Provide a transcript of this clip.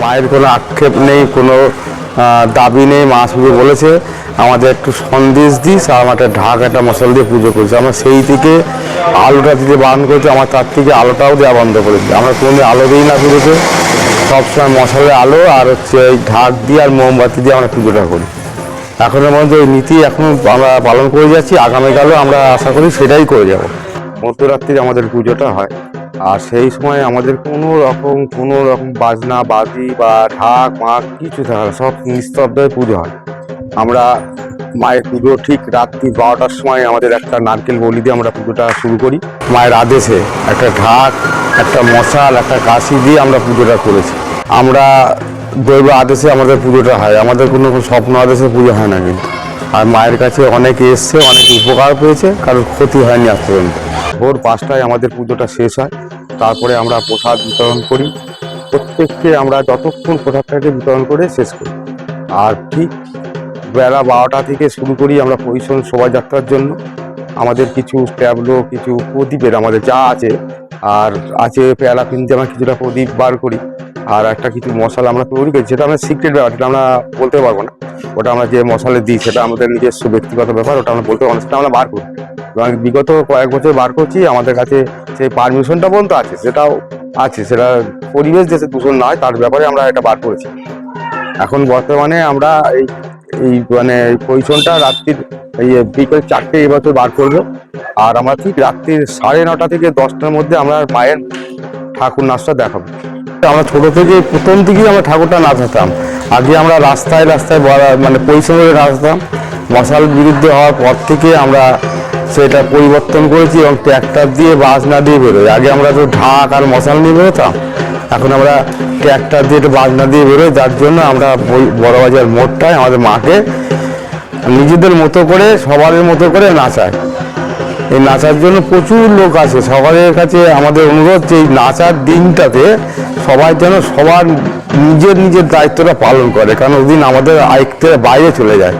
মায়ের কোনো আক্ষেপ নেই, কোনো দাবি নেই, মা শুধু বলেছে, আমাদের একটু সন্দেশ দিস, আর আমার একটা ঢাক, একটা মশলা দিয়ে পুজো করছি। আমরা সেই থেকে আলোটা দিতে বারণ করেছি, আমার তার থেকে আলোটাও দেওয়া বন্ধ করেছি। আমরা কোনোদিন আলো দিই না পুজোতে, সবসময় মশালের আলো, আর হচ্ছে এই ঢাক দিয়ে আর মোমবাতি দিয়ে আমরা পুজোটা করি। এখনের মধ্যে ওই নীতি এখন আমরা পালন করে যাচ্ছি, আগামীকালও আমরা আশা করি সেটাই করে যাব। মধ্যরাত্রি আমাদের পুজোটা হয়। আর সেই সময় আমাদের কোনো রকম কোনো রকম বাজনা, বাজি বা ঢাক, মাক কিছু থাকে না, সব নিস্তব্ধে পুজো হয়। আমরা মায়ের পুজো ঠিক রাত্রি বারোটার সময় আমাদের একটা নারকেল বলি দিয়ে আমরা পুজোটা শুরু করি। মায়ের আদেশে একটা ঢাক, একটা মশাল, একটা কাশি দিয়ে আমরা পুজোটা করেছি। আমরা দৈব আদেশে আমাদের পুজোটা হয়। আমাদের কোনো স্বপ্ন আদেশে পুজো হয় না কিন্তু। আর মায়ের কাছে অনেকে এসছে, অনেক উপকার পেয়েছে, কারোর ক্ষতি হয়নি আজ পর্যন্ত। ভোর পাঁচটায় আমাদের পুজোটা শেষ হয়, তারপরে আমরা প্রসাদ বিতরণ করি। প্রত্যেককে আমরা যতক্ষণ প্রসাদটাকে বিতরণ করে শেষ করি। আর ঠিক বেলা বারোটা থেকে শুরু করি আমরা পরিশন শোভাযাত্রার জন্য। আমাদের কিছু ট্যাবলো, কিছু প্রদীপের আমাদের যা আছে, আর আছে পেয়ালা কিনতে আমরা কিছুটা প্রদীপ বার করি। আর একটা কিছু মশলা আমরা তৈরি করি যেটা আমরা সিক্রেট ব্যাপার, সেটা আমরা বলতে পারব না। ওটা আমরা যে মশলা দিই, সেটা আমাদের নিজস্ব ব্যক্তিগত ব্যাপার, ওটা আমরা বলতে পারব না, সেটা আমরা বার করি এবং বিগত কয়েক বছর বার করছি, আমাদের কাছে সেই পারমিশনটা পর্যন্ত আছে, সেটাও আছে, সেটা পরিবেশ দেশে দূষণ নয়, তার ব্যাপারে আমরা এটা বার করেছি। এখন বর্তমানে আমরা এই এই মানে পজিশনটা রাত্রির, এই বিকেল চারটে এবছর বার করব। আর আমরা ঠিক রাত্রির সাড়ে নটা থেকে দশটার মধ্যে আমরা মায়ের ঠাকুর নাচটা দেখাবো। আমরা ছোট থেকে প্রথম থেকেই আমরা ঠাকুরটা নাচাতাম। আগে আমরা রাস্তায় রাস্তায় মানে পরিশ্রম করে নাচতাম। মশাল বিরুদ্ধে হওয়ার পর থেকে আমরা সেটা পরিবর্তন করেছি এবং ট্র্যাক্টর দিয়ে বাস না দিয়ে বেরোই। আগে আমরা তো ঢাক আর মশাল নিয়ে বেরোতাম। এখন আমরা ট্র্যাক্টর দিয়ে একটু বাজনা দিয়ে বেরোই। যার জন্য আমরা বড়বাজার মোড়টায় আমাদের মাকে নিজেদের মতো করে, সবারের মতো করে নাচায় এই নাচার জন্য প্রচুর লোক আছে। সবার কাছে আমাদের অনুরোধ যে এই নাচার দিনটাতে সবাই যেন সবার নিজের নিজের দায়িত্বটা পালন করে, কারণ ওদিন আমাদের আয়ত্তের বাইরে চলে যায়।